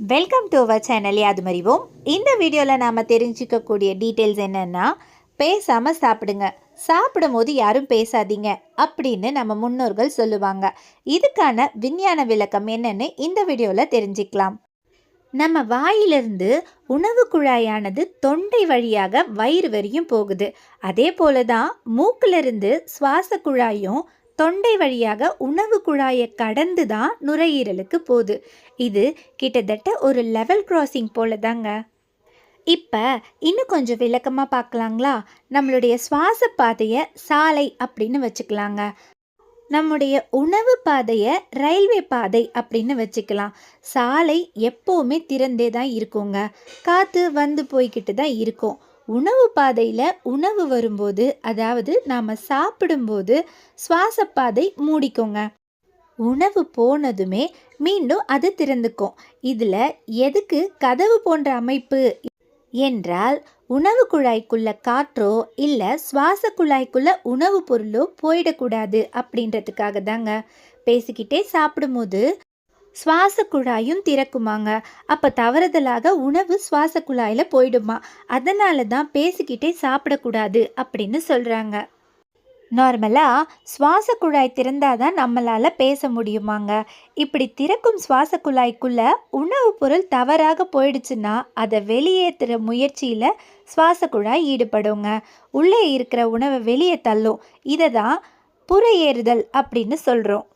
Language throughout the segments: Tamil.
Welcome to our channel Yaadhumarivom இந்த வீடியோவில் நாம் தெரிஞ்சுக்கக்கூடிய டீட்டெயில்ஸ் என்னென்னா பேசாமல் சாப்பிடுங்க. சாப்பிடும்போது யாரும் பேசாதீங்க அப்படின்னு நம்ம முன்னோர்கள் சொல்லுவாங்க. இதுக்கான விஞ்ஞான விளக்கம் என்னன்னு இந்த வீடியோவில் தெரிஞ்சுக்கலாம். நம்ம வாயிலிருந்து உணவு குழாயானது தொண்டை வழியாக வயிறு வரையும் போகுது. அதே போல தான் மூக்கிலிருந்து சுவாச குழாயும் தொண்டை வழியாக உணவு குழாயை கடந்து தான் நுரையீரலுக்கு போகுது. இது கிட்டத்தட்ட ஒரு லெவல் கிராசிங் போல தாங்க இப்போ இன்னும் கொஞ்சம் விளக்கமாக பார்க்கலாங்களா? நம்மளுடைய சுவாச பாதையை சாலை அப்படின்னு வச்சுக்கலாங்க. நம்முடைய உணவு பாதையை ரயில்வே பாதை அப்படின்னு வச்சுக்கலாம். சாலை எப்போவுமே திறந்தே தான் இருக்குங்க. காற்று வந்து போய்கிட்டு தான் இருக்கும். உணவு பாதையில் உணவு வரும்போது அதாவது நாம் சாப்பிடும்போது சுவாச பாதை மூடிக்கோங்க. உணவு போனதுமே மீண்டும் அது திறந்துக்கும். இதில் எதுக்கு கதவு போன்ற அமைப்பு என்றால் உணவு குழாய்க்குள்ள காற்றோ இல்லை சுவாச குழாய்க்குள்ள உணவு பொருளோ போயிடக்கூடாது அப்படின்றதுக்காக தாங்க பேசிக்கிட்டே சாப்பிடும்போது சுவாச குழாயும் திறக்குமாங்க. அப்போ தவறுதலாக உணவு சுவாச குழாயில் போயிடுமா. அதனால தான் பேசிக்கிட்டே சாப்பிடக்கூடாது அப்படின்னு சொல்கிறாங்க நார்மலாக சுவாச குழாய் திறந்தால் தான் நம்மளால் பேச முடியுமாங்க. இப்படி திறக்கும் சுவாச குழாய்க்குள்ளே உணவுப் பொருள் தவறாக போயிடுச்சுன்னா அதை வெளியேற்றுற முயற்சியில் சுவாச குழாய் ஈடுபடுங்க. உள்ளே இருக்கிற உணவை வெளியே தள்ளும். இதை தான் புறையேறுதல் அப்படின்னு சொல்கிறோம்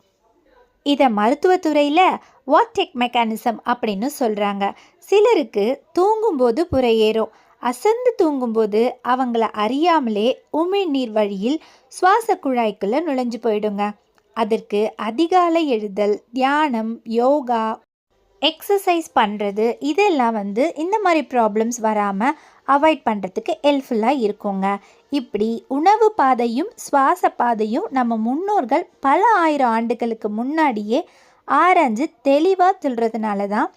இதை மருத்துவத்துறையில் வாட்டெக் மெக்கானிசம் அப்படின்னு சொல்கிறாங்க சிலருக்கு தூங்கும்போது புறையேறும் அசந்து தூங்கும்போது அவங்கள அறியாமலே உமிழ்நீர் வழியில் சுவாச குழாய்க்குள்ளே நுழைஞ்சு போயிடுங்க. அதற்கு அதிகாலை எழுதல் தியானம் யோகா எக்ஸசைஸ் பண்ணுறது இதெல்லாம் வந்து இந்த மாதிரி ப்ராப்ளம்ஸ் வராமல் அவாய்ட் பண்ணுறதுக்கு ஹெல்ப்ஃபுல்லாக இருக்குங்க. இப்படி உணவு பாதையும் சுவாச பாதையும் நம்ம முன்னோர்கள் பல ஆயிரம் ஆண்டுகளுக்கு முன்னாடியே ஆராய்ஞ்சு தெளிவாக சொல்கிறதுனால தான்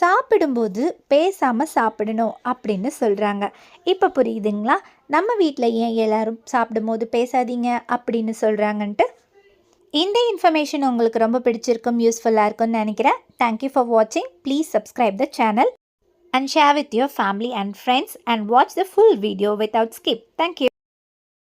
சாப்பிடும்போது பேசாமல் சாப்பிடணும் அப்படின்னு சொல்கிறாங்க இப்போ புரியுதுங்களா? நம்ம வீட்டில் ஏன் எல்லோரும் சாப்பிடும்போது பேசாதீங்க அப்படின்னு சொல்கிறாங்கன்ட்டு இந்த இன்ஃபர்மேஷன் உங்களுக்கு ரொம்ப பிடிச்சிருக்கும் யூஸ்ஃபுல்லாக இருக்கும்னு நினைக்கிறேன். Thank you for watching. Please subscribe the channel and share with your family and friends and watch the full video without skip. Thank you.